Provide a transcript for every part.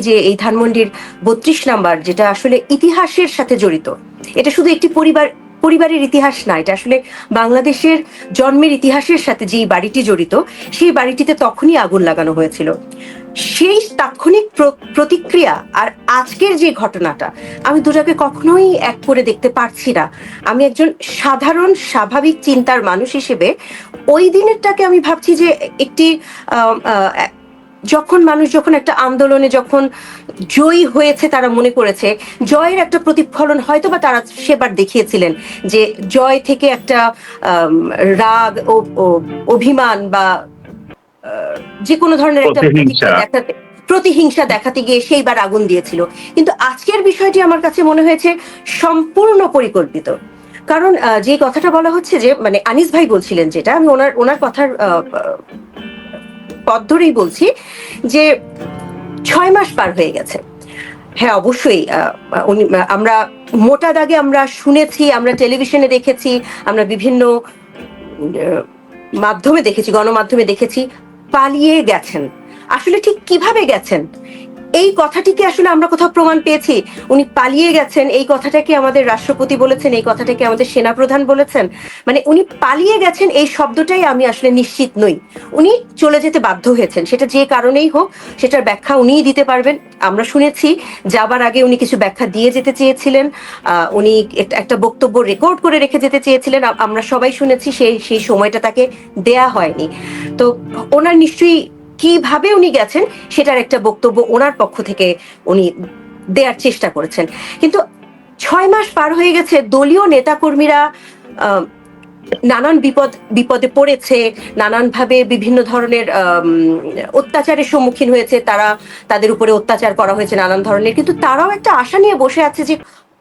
যে এই ধানমন্ডির বত্রিশ নাম্বার, যেটা আসলে ইতিহাসের সাথে জড়িত। এটা শুধু একটি পরিবার, পরিবারের ইতিহাস না, এটা আসলে বাংলাদেশের জন্মের ইতিহাসের সাথে যেই বাড়িটি জড়িত, সেই বাড়িটিতে তখনই আগুন লাগানো হয়েছিল। সেই তাৎক্ষণিক প্র- প্রতিক্রিয়া আর আজকের যে ঘটনাটা, আমি দুটাকে কখনোই এক করে দেখতে পারছি না। আমি একজন সাধারণ, স্বাভাবিক চিন্তার মানুষ হিসেবে, ওই দিনেরটাকে আমি ভাবছি যে একটি যখন মানুষ যখন একটা আন্দোলনে যখন জয়ী হয়েছে তারা মনে করেছে জয়ের একটা প্রতিফলন হয়তো বা তারা সেবার দেখিয়েছিলেন যে জয় থেকে একটা রাগ অভিমান বা যে কোনো ধরনের একটা প্রতিহিংসা। দেখাতে প্রতিহিংসা দেখাতে গিয়ে সেইবার আগুন দিয়েছিল কিন্তু আজকের বিষয়টি আমার কাছে মনে হয়েছে সম্পূর্ণ পরিকল্পিত কারণ যে কথাটা বলা হচ্ছে যে মানে আনিস ভাই বলছিলেন যেটা আমি ওনার ওনার কথার পথ ধরেই বলছি যে ছয় মাস পার হয়ে গেছে। হ্যাঁ অবশ্যই উনি আমরা মোটা দাগে আমরা শুনেছি, আমরা টেলিভিশনে দেখেছি, আমরা বিভিন্ন মাধ্যমে দেখেছি, গণমাধ্যমে দেখেছি, পালিয়ে গেছেন। আসলে ঠিক কীভাবে গেছেন? এই কথাটিকে আসলে আমরা কোথাও প্রমাণ পেয়েছি? উনি পালিয়ে গেছেন, এই কথাটাকে আমাদের রাষ্ট্রপতি বলেছেন, এই কথাটাকে আমাদের সেনাপ্রধান বলেছেন। মানে উনি পালিয়ে গেছেন, এই শব্দটাই আমি আসলে নিশ্চিত নই। উনি চলে যেতে বাধ্য হয়েছেন, সেটা যে কারণেই হোক, সেটার ব্যাখ্যা উনিই দিতে পারবেন। আমরা শুনেছি, যাবার আগে উনি কিছু ব্যাখ্যা দিয়ে যেতে চেয়েছিলেন উনি একটা বক্তব্য রেকর্ড করে রেখে যেতে চেয়েছিলেন। আমরা সবাই শুনেছি, সেই সেই সময়টা তাকে দেয়া হয়নি। তো ওনার নিশ্চয়ই কীভাবে উনি গেছেন সেটার একটা বক্তব্য ওনার পক্ষ থেকে উনি দেওয়ার চেষ্টা করেছেন। কিন্তু ছয় মাস পার হয়ে গেছে, দলীয় নেতাকর্মীরা নানান বিপদ, বিপদে পড়েছে, নানানভাবে বিভিন্ন ধরনের অত্যাচারের সম্মুখীন হয়েছে, তারা তাদের উপরে অত্যাচার করা হয়েছে নানান ধরনের। কিন্তু তারাও একটা আশা নিয়ে বসে আছে যে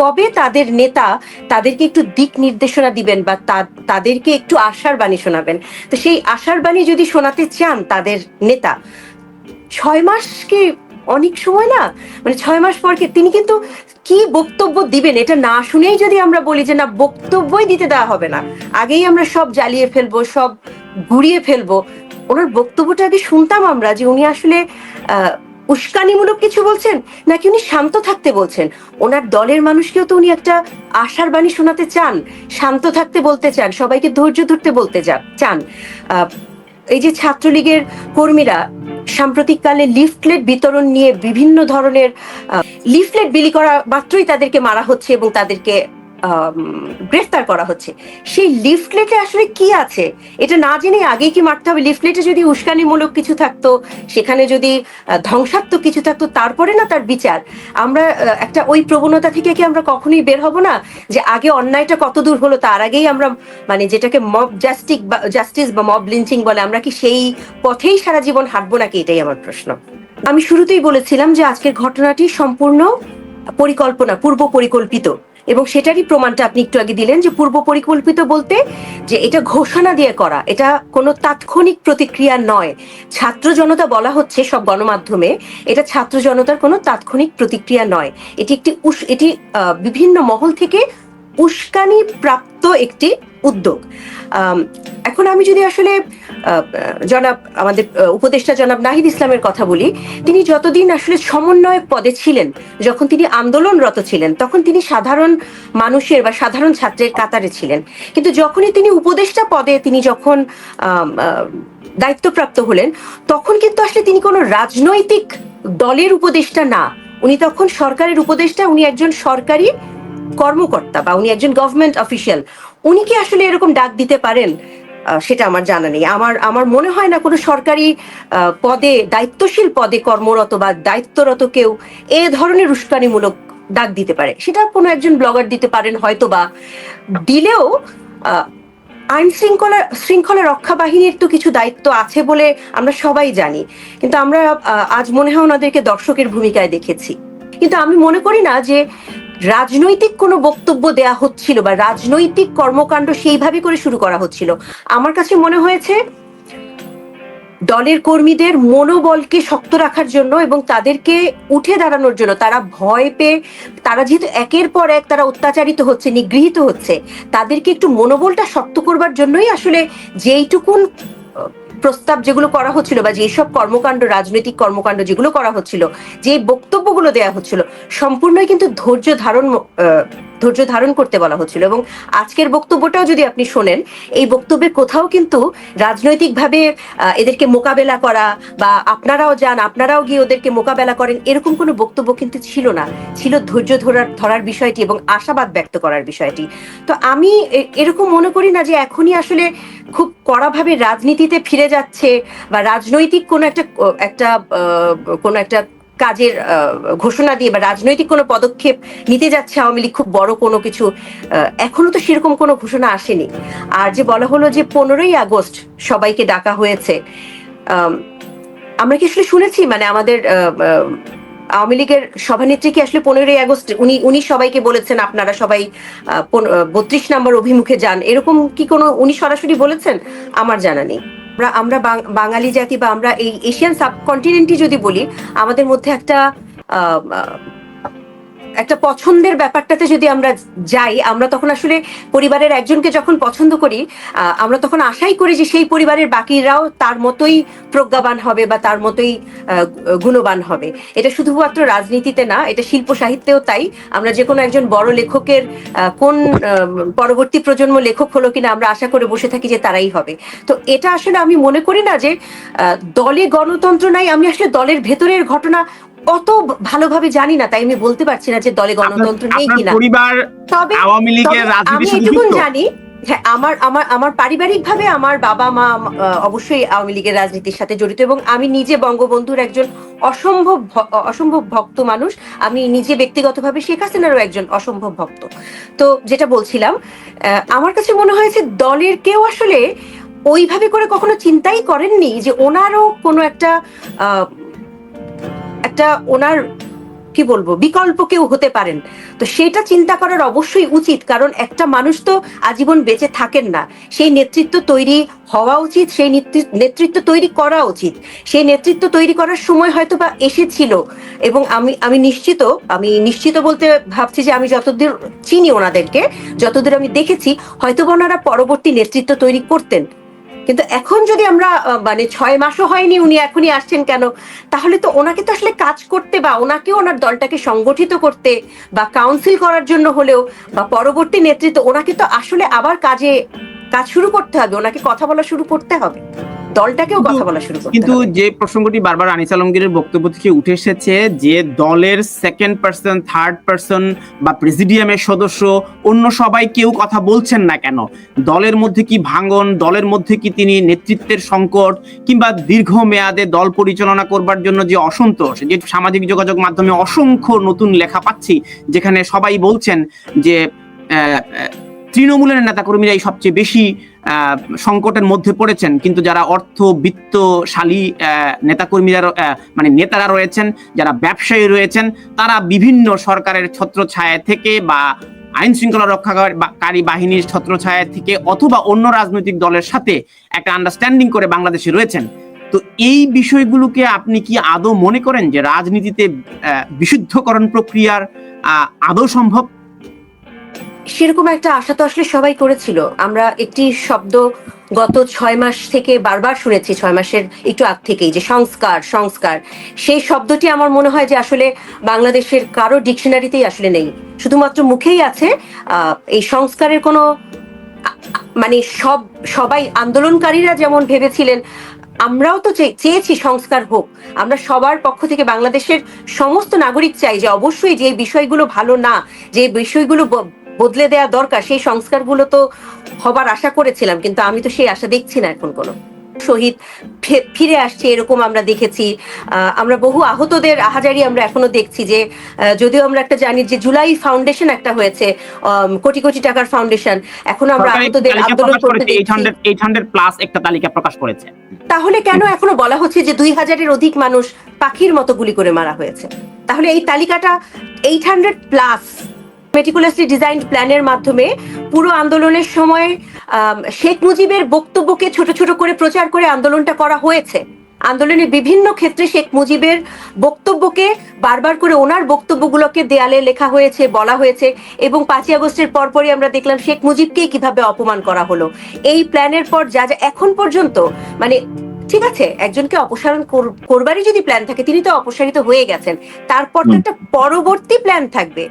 কবে তাদের নেতা তাদেরকে একটু দিক নির্দেশনা দিবেন বা তাদেরকে একটু আশার বাণী শোনাবেন? তো সেই আশার বাণী যদি শোনাতে চান তাদের নেতা, ছয় মাস কি অনেক সময় না মানে ছয় মাস পর তিনি কিন্তু কি বক্তব্য দিবেন এটা না শুনেই যদি আমরা বলি যে না, বক্তব্যই দিতে দেওয়া হবে না। আগেই আমরা সব জ্বালিয়ে ফেলব, সব গুড়িয়ে ফেলব। ওনার বক্তব্যটা আগে শুনতাম আমরা যে উনি আসলে উস্কানিমূলক কিছু বলছেন, নাকি উনি শান্ত থাকতে বলছেন? ওনার দলের মানুষকেও তো উনি একটা আশার বাণী শোনাতে চান, শান্ত থাকতে বলতে চান, সবাইকে ধৈর্য ধরতে বলতে চান। এই যে ছাত্রলীগের কর্মীরা সাম্প্রতিককালে লিফলেট বিতরণ নিয়ে বিভিন্ন ধরনের লিফলেট বিলি করা মাত্রই তাদেরকে মারা হচ্ছে এবং তাদেরকে গ্রেফতার করা হচ্ছে। সেই লিফলেটে আসলে কি আছে? এটা না জেনে আগেই কি মারতে হবে? লিফলেটে যদি উস্কানিমূলক কিছু থাকতো, সেখানে যদি ধ্বংসাত্মক কিছু থাকতো, তারপরে না তার বিচার? আমরা একটা ওই প্রবণতা থেকে কি আমরা কখনোই বের হব না? যে আগে অন্যায়টা কত দূর হলো, তার আগেই আমরা মানে যেটাকে মব জাস্টিক বা জাস্টিস বা মব লিঞ্চিং বলে, আমরা কি সেই পথেই সারা জীবন হাঁটবো নাকি? এটাই আমার প্রশ্ন। আমি শুরুতেই বলেছিলাম যে আজকের ঘটনাটি সম্পূর্ণ পরিকল্পনা পূর্ব পরিকল্পিত এবং সেটারই প্রমাণটা আপনি একটু আগে দিলেন যে পূর্ব পরিকল্পিত বলতে যে এটা ঘোষণা দিয়ে করা, এটা কোনো তাৎক্ষণিক প্রতিক্রিয়া নয়। ছাত্র জনতা বলা হচ্ছে সব গণমাধ্যমে, এটা ছাত্র জনতার কোনো তাৎক্ষণিক প্রতিক্রিয়া নয়। এটি একটি এটি বিভিন্ন মহল থেকে উস্কানি প্রাপ্ত একটি উদ্যোগ। এখন আমি যদি আসলে জনাব, আমাদের উপদেষ্টা জনাব নাহিদ ইসলামের কথা বলি, তিনি যতদিন আসলে সমন্বয়ক পদে ছিলেন, যখন তিনি আন্দোলনরত ছিলেন, তখন তিনি সাধারণ মানুষের বা সাধারণ ছাত্রের কাতারে ছিলেন। কিন্তু যখনই তিনি উপদেষ্টা পদে তিনি যখন দায়িত্বপ্রাপ্ত হলেন, তখন কিন্তু আসলে তিনি কোনো রাজনৈতিক দলের উপদেষ্টা না। উনি তখন সরকারের উপদেষ্টা, উনি একজন সরকারি কর্মকর্তা বা উনি একজন গভর্নমেন্ট অফিসিয়াল উনি কি আসলে এরকম ডাক দিতে পারেন? সেটা আমার জানা নেই। আমার আমার মনে হয় না কোনো সরকারি পদে, দায়িত্বশীল পদে কর্মরত বা দায়িত্বরত কেউ এ ধরনের উস্কানিমূলক ডাক দিতে পারে। সেটা কোনো একজন ব্লগার দিতে পারেন হয়তো বা। দিলেও আইন শৃঙ্খলা শৃঙ্খলা রক্ষা বাহিনীর তো কিছু দায়িত্ব আছে বলে আমরা সবাই জানি। কিন্তু আমরা আজ মনে হয় ওনাদেরকে দর্শকের ভূমিকায় দেখেছি। কিন্তু আমি মনে করি না যে রাজনৈতিক কোনো বক্তব্য দেয়া হচ্ছিল বা রাজনৈতিক কর্মকাণ্ড সেইভাবে করে শুরু করা হচ্ছিল। আমার কাছে মনে হয়েছে, দলের কর্মীদের মনোবলকে শক্ত রাখার জন্য এবং তাদেরকে উঠে দাঁড়ানোর জন্য তারা ভয় পেয়ে, তারা যেহেতু একের পর এক তারা অত্যাচারিত হচ্ছে, নিগৃহীত হচ্ছে, তাদেরকে একটু মনোবলটা শক্ত করবার জন্যই আসলে যেইটুকুন প্রস্তাব যেগুলো করা হচ্ছিল বা যেসব কর্মকাণ্ড, রাজনৈতিক কর্মকাণ্ড যেগুলো করা হচ্ছিল যে বক্তব্যগুলো দেয়া হচ্ছিল, সম্পূর্ণই কিন্তু ধৈর্য ধারণ ধৈর্য ধারণ করতে বলা হচ্ছিল। এবং আজকের বক্তব্যটাও যদি আপনি শোনেন, এই বক্তব্যের কোথাও কিন্তু রাজনৈতিকভাবে এদেরকে মোকাবেলা করা বা আপনারাও যান, আপনারাও গিয়ে ওদেরকে মোকাবেলা করেন, এরকম কোনো বক্তব্য কিন্তু ছিল না। ছিল ধৈর্য ধরার ধরার বিষয়টি এবং আশাবাদ ব্যক্ত করার বিষয়টি। তো আমি এরকম মনে করি না যে এখনই আসলে খুব কড়াভাবে রাজনীতিতে ফিরে যাচ্ছে বা রাজনৈতিক কোনো একটা একটা কোনো একটা কাজের ঘোষণা দিয়ে বা রাজনৈতিক কোনো পদক্ষেপ নিতে যাচ্ছে আওয়ামী লীগ খুব বড় কোনো কিছু এখনও তো সেরকম কোনো ঘোষণা আসেনি। আর যে বলা হলো যে পনেরোই আগস্ট সবাইকে ডাকা হয়েছে আম, আমরা কি আসলে শুনেছি? মানে আমাদের আওয়ামী লীগের সভানেত্রী কি আসলে পনেরোই আগস্ট উনি উনি সবাইকে বলেছেন আপনারা সবাই বত্রিশ নম্বর অভিমুখে যান এরকম কি কোনো উনি সরাসরি বলেছেন? আমার জানা নেই। আমরা বাঙালি জাতি বা আমরা এই এশিয়ান সাবকন্টিনেন্টই যদি বলি আমাদের মধ্যে একটা একটা পছন্দের ব্যাপারটাতে যদি আমরা যাই, আমরা তখন আসলে পরিবারের একজনকে যখন পছন্দ করি আমরা তখন আশাই করি যে সেই পরিবারের বাকিরাও তার মতোই প্রজ্ঞাবান হবে বা তার মতোই গুণবান হবে। এটা শুধুমাত্র রাজনীতিতে না, এটা শিল্প সাহিত্যেও তাই। আমরা যে কোনো একজন বড় লেখকের কোন পরবর্তী প্রজন্ম লেখক হলো কিনা আমরা আশা করে বসে থাকি যে তারাই হবে। তো এটা আসলে আমি মনে করি না যে দলে গণতন্ত্র নাই, আমি আসলে দলের ভেতরের ঘটনা অত ভালোভাবে জানি না তাই আমি বলতে পারছি না যে দলে গণতন্ত্র নেই কিনা। পরিবার তবে আমি জানি হ্যাঁ আমার আমার আমার পারিবারিক ভাবে আমার বাবা মা অবশ্যই আওয়ামী লীগের রাজনীতির সাথে জড়িত এবং আমি নিজে বঙ্গবন্ধুর একজন অসম্ভব অসম্ভব ভক্ত মানুষ। আমি নিজে ব্যক্তিগতভাবে শেখ হাসিনারও একজন অসম্ভব ভক্ত। তো যেটা বলছিলাম আহ, আমার কাছে মনে হয়েছে দলের কেউ আসলে ওইভাবে করে কখনো চিন্তাই করেননি যে ওনারও কোনো একটা আহ, একটা ওনার, কি বলব, বিকল্প কেউ হতে পারেন। তো সেটা চিন্তা করার অবশ্যই উচিত, কারণ একটা মানুষ তো আজীবন বেঁচে থাকেন না। সেই নেতৃত্ব তৈরি হওয়া উচিত, সেই নেতৃত্ব তৈরি করা উচিত। সেই নেতৃত্ব তৈরি করার সময় হয়তো বা এসেছিল। এবং আমি আমি নিশ্চিত আমি নিশ্চিত বলতে ভাবছি যে আমি যতদূর চিনি ওনাদেরকে, যতদূর আমি দেখেছি হয়তো ওনারা পরবর্তী নেতৃত্ব তৈরি করতেন। কিন্তু এখন যদি আমরা মানে ছয় মাসও হয়নি, উনি এখনই আসছেন কেন? তাহলে তো ওনাকে তো আসলে কাজ করতে বা ওনাকে ওনার দলটাকে সংগঠিত করতে বা কাউন্সিল করার জন্য হলেও বা পরবর্তী নেতৃত্ব, ওনাকে তো আসলে আবার কাজে কাজ শুরু করতে হবে ওনাকে কথা বলা শুরু করতে হবে। দলটাকেও কথা বলা শুরু করতে কিন্তু যে প্রসঙ্গটি বারবার আনিস আলমগীরের বক্তব্য থেকে উঠে এসেছে যে দলের সেকেন্ড পার্সন থার্ড পার্সন বা প্রেসিডিয়ামের সদস্য অন্য সবাই কেউ কথা বলছেন না কেন? দলের মধ্যে কি ভাঙন দলের মধ্যে কি তিনি নেতৃত্বের সংকট কিংবা দীর্ঘ মেয়াদে দল পরিচালনা করবার জন্য যে অসন্তোষ যে সামাজিক যোগাযোগ মাধ্যমে অসংখ্য নতুন লেখা পাচ্ছি যেখানে সবাই বলছেন যে আহ, আহ, তৃণমূলের নেতাকর্মীরাই সবচেয়ে বেশি সংকটের মধ্যে পড়েছেন। কিন্তু যারা অর্থ, বিত্তশালী নেতাকর্মীরা মানে নেতারা রয়েছেন, যারা ব্যবসায়ী রয়েছেন, তারা বিভিন্ন সরকারের ছত্রছায়া থেকে বা আইন শৃঙ্খলা রক্ষাকারী বাহিনীর ছত্রছায়া থেকে অথবা অন্য রাজনৈতিক দলের সাথে একটা আন্ডারস্ট্যান্ডিং করে বাংলাদেশে রয়েছেন। তো এই বিষয়গুলোকে আপনি কি আদৌ মনে করেন যে রাজনীতিতে বিশুদ্ধকরণ প্রক্রিয়ার আদৌ সম্ভব? সেরকম একটা আশা তো আসলে সবাই করেছিল। আমরা একটি শব্দ গত ছয় মাস থেকে বারবার শুনেছি, ছয় মাসের একটু আগ থেকেই, যে সংস্কার সংস্কার। সেই শব্দটি আমার মনে হয় যে আসলে বাংলাদেশের কারও ডিকশনারিতেই আসলে নেই। শুধুমাত্র মুখেই আছে এই সংস্কারের কোনো মানে সব, সবাই আন্দোলনকারীরা যেমন ভেবেছিলেন, আমরাও তো চেয়েছি সংস্কার হোক। আমরা সবার পক্ষ থেকে বাংলাদেশের সমস্ত নাগরিক চাই যে অবশ্যই যে বিষয়গুলো ভালো না, যে বিষয়গুলো বদলে দেওয়া দরকার সেই সংস্কারগুলো তো হবার আশা করেছিলাম কিন্তু আমি তো সেই আশা দেখছি না এখন কোনো। শহীদ ফিরে আসছে এরকম আমরা দেখেছি। আমরা বহু আহতদের আহাজারি আমরা এখনও দেখছি যে যদিও আমরা একটা জানি যে জুলাই ফাউন্ডেশন একটা হয়েছে কোটি কোটি টাকার ফাউন্ডেশন এখনও আমরা আহতদের আন্দোলন করতে প্লাস একটা তালিকা প্রকাশ করেছে। তাহলে কেন এখনও বলা হচ্ছে যে দুই হাজারের অধিক মানুষ পাখির মতো গুলি করে মারা হয়েছে? তাহলে এই তালিকাটা eight hundred plus meticulously design প্ল্যানের মাধ্যমে পুরো আন্দোলনের সময় শেখ মুজিবের বক্তব্যকে ছোট ছোট করে প্রচার করে আন্দোলনটা করা হয়েছে। আন্দোলনের বিভিন্ন ক্ষেত্রে শেখ মুজিবের বক্তব্যকে বারবার করে ওনার বক্তব্যগুলোকে দেয়ালে লেখা হয়েছে, বলা হয়েছে এবং পাঁচই আগস্টের পরপরই আমরা দেখলাম শেখ মুজিবকেই কীভাবে অপমান করা হলো। এই প্ল্যানের পর যা যা এখন পর্যন্ত মানে ঠিক আছে একজনকে অপসারণ করবারই যদি প্ল্যান থাকে তিনি তো অপসারিত হয়ে গেছেন। তারপর তো একটা পরবর্তী প্ল্যান থাকবে।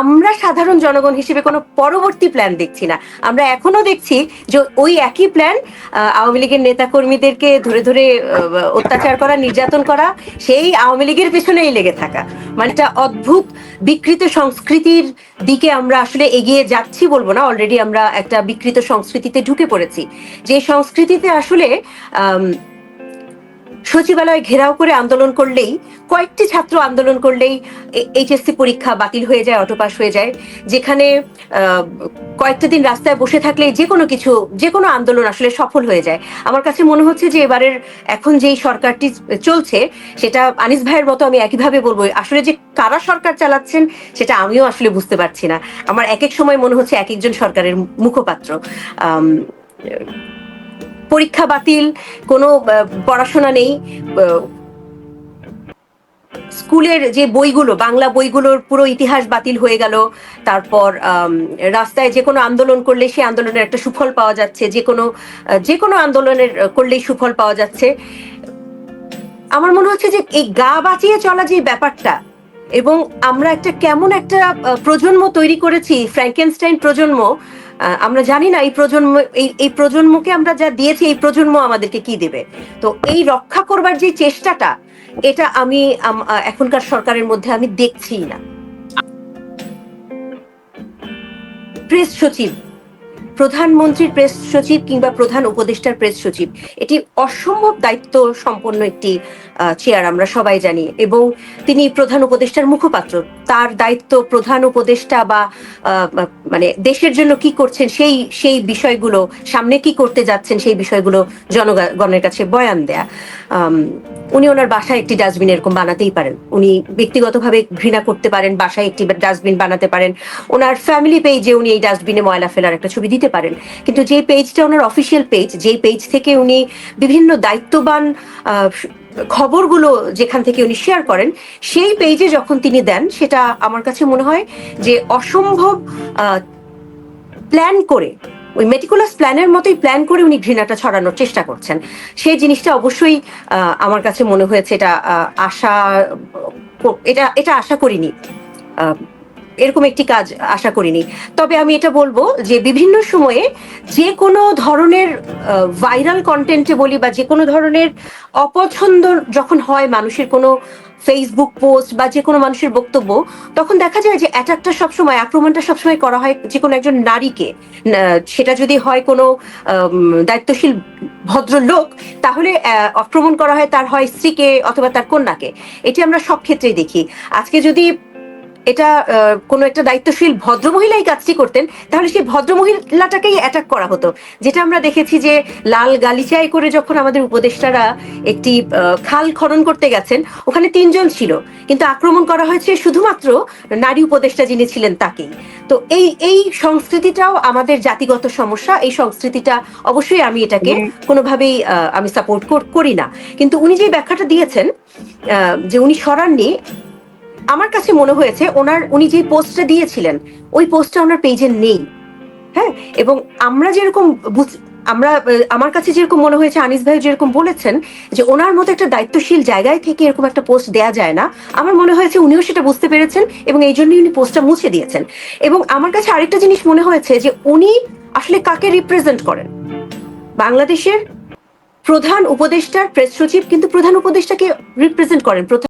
আমরা সাধারণ জনগণ হিসেবে কোনো পরবর্তী প্ল্যান দেখছি না। আমরা এখনও দেখছি যে ওই একই প্ল্যান আওয়ামী লীগের নেতা কর্মীদেরকে ধরে ধরে আহ, অত্যাচার করা নির্যাতন করা সেই আওয়ামী লীগের পেছনেই লেগে থাকা। মানে একটা অদ্ভুত বিকৃত সংস্কৃতির দিকে আমরা আসলে এগিয়ে যাচ্ছি বলব না অলরেডি আমরা একটা বিকৃত সংস্কৃতিতে ঢুকে পড়েছি। যে সংস্কৃতিতে আসলে আম, সচিবালয় ঘেরাও করে আন্দোলন করলেই, কয়েকটি ছাত্র আন্দোলন করলেই এইচএসসি পরীক্ষা বাতিল হয়ে যায়, অটোপাস হয়ে যায়, যেখানে কয়েকটা দিন রাস্তায় বসে থাকলে যে কোনো কিছু, যে কোনো আন্দোলন আসলে সফল হয়ে যায়। আমার কাছে মনে হচ্ছে যে এবারের এখন যেই সরকারটি চলছে, সেটা আনিস ভাইয়ের মতো আমি একইভাবে বলব, আসলে যে কারা সরকার চালাচ্ছেন, সেটা আমিও আসলে বুঝতে পারছি না। আমার এক এক সময় মনে হচ্ছে এক একজন সরকারের মুখপাত্র। পরীক্ষা বাতিল, কোনো পড়াশোনা নেই স্কুলের যে বইগুলো, বাংলা বইগুলোর পুরো ইতিহাস বাতিল হয়ে গেল। তারপর রাস্তায় যে কোনো আন্দোলন করলে সেই আন্দোলনের একটা সুফল পাওয়া যাচ্ছে। যে কোনো যে কোনো আন্দোলনের করলেই সুফল পাওয়া যাচ্ছে। আমার মনে হচ্ছে যে এই গা বাঁচিয়ে চলা যে ব্যাপারটা, এবং আমরা একটা কেমন একটা প্রজন্ম তৈরি করেছি ফ্র্যাঙ্কেনস্টাইন প্রজন্ম আমরা জানি না এই প্রজন্ম, এই প্রজন্মকে আমরা যা দিয়েছি, এই প্রজন্ম আমাদেরকে কি দেবে? তো এই রক্ষা করবার যে চেষ্টাটা, এটা আম- এখনকার সরকারের মধ্যে আমি দেখছি না। প্রেস সচিব প্রধানমন্ত্রীর প্রেস সচিব কিংবা প্রধান উপদেষ্টার প্রেস সচিব। এটি অসম্ভব দায়িত্ব সম্পন্ন একটি চেয়ার আমরা সবাই জানি এবং তিনি প্রধান উপদেষ্টার মুখপাত্র। তার দায়িত্ব প্রধান উপদেষ্টা বা মানে দেশের জন্য কি করছেন সেই সেই বিষয়গুলো, সামনে কি করতে যাচ্ছেন সেই বিষয়গুলো জনগণের কাছে বয়ান দেয়া। উনি ওনার বাসায় একটি ডাস্টবিন এরকম বানাতেই পারেন। উনি ব্যক্তিগতভাবে ঘৃণা করতে পারেন, বাসায় একটি ডাস্টবিন বানাতে পারেন। ওনার ফ্যামিলি পেজে উনি এই ডাস্টবিনে ময়লা ফেলার একটা ছবি দিতে পারেন। কিন্তু যে পেজটা ওনার অফিসিয়াল পেজ যে পেজ থেকে উনি বিভিন্ন দায়িত্ববান খবরগুলো যেখান থেকে উনি শেয়ার করেন, সেই পেজে যখন তিনি দেন, সেটা আমার কাছে মনে হয় যে অসম্ভব প্ল্যান করে, ওই মেটিকুলাস প্ল্যানের মতোই প্ল্যান করে উনি ঘৃণাটা ছড়ানোর চেষ্টা করছেন। সেই জিনিসটা অবশ্যই আমার কাছে মনে হয়েছে এটা আশা, এটা এটা আশা করিনি। এরকম একটি কাজ আশা করিনি। তবে আমি এটা বলব যে বিভিন্ন সময়ে যে কোনো ধরনের ভাইরাল কন্টেন্টে বলি বা যে কোনো ধরনের অপছন্দ যখন হয় মানুষের কোনো ফেসবুক পোস্ট বা যে কোনো মানুষের বক্তব্য, তখন দেখা যায় যে অ্যাটাকটা সবসময়, আক্রমণটা সবসময় করা হয় যে কোনো একজন নারীকে। সেটা যদি হয় কোনো দায়িত্বশীল ভদ্রলোক, তাহলে আক্রমণ করা হয় তার হয় স্ত্রীকে অথবা তার কন্যাকে। এটি আমরা সব ক্ষেত্রেই দেখি। আজকে যদি এটা কোনো একটা দায়িত্বশীল ভদ্রমহিলা এই কাজটি করতেন তাহলে সেই ভদ্রমহিলাটাকেই অ্যাটাক করা হতো। যেটা আমরা দেখেছি যে লাল গালিচায় করে যখন আমাদের উপদেষ্টারা একটি খাল খনন করতে গেছেন ওখানে তিনজন ছিল। কিন্তু আক্রমণ করা হয়েছে শুধুমাত্র নারী উপদেষ্টা যিনি ছিলেন তাকেই। তো এই এই সংস্কৃতিটাও আমাদের জাতিগত সমস্যা এই সংস্কৃতিটা অবশ্যই আমি এটাকে কোনোভাবেই আহ, আমি সাপোর্ট করি না। কিন্তু উনি যে ব্যাখ্যাটা দিয়েছেন আহ, যে উনি সরাননি আমার কাছে মনে হয়েছে ওনার, উনি যে পোস্টটা দিয়েছিলেন, ওই পোস্টটা ওনার পেজে নেই। হ্যাঁ? এবং আমরা যেরকম আমরা আমার কাছে যেরকম মনে হয়েছে, আনিস ভাই যেরকম বলেছেন, যে ওনার মতো একটা দায়িত্বশীল জায়গায় থেকে এরকম একটা পোস্ট দেয়া যায় না, আমার মনে হয়েছে উনিও সেটা বুঝতে পেরেছেন এবং এই জন্যই উনি পোস্টটা মুছে দিয়েছেন। এবং আমার কাছে আরেকটা জিনিস মনে হয়েছে যে উনি আসলে কাকে রিপ্রেজেন্ট করেন? বাংলাদেশের প্রধান উপদেষ্টার প্রেস সচিব, কিন্তু প্রধান উপদেষ্টাকে রিপ্রেজেন্ট করেন।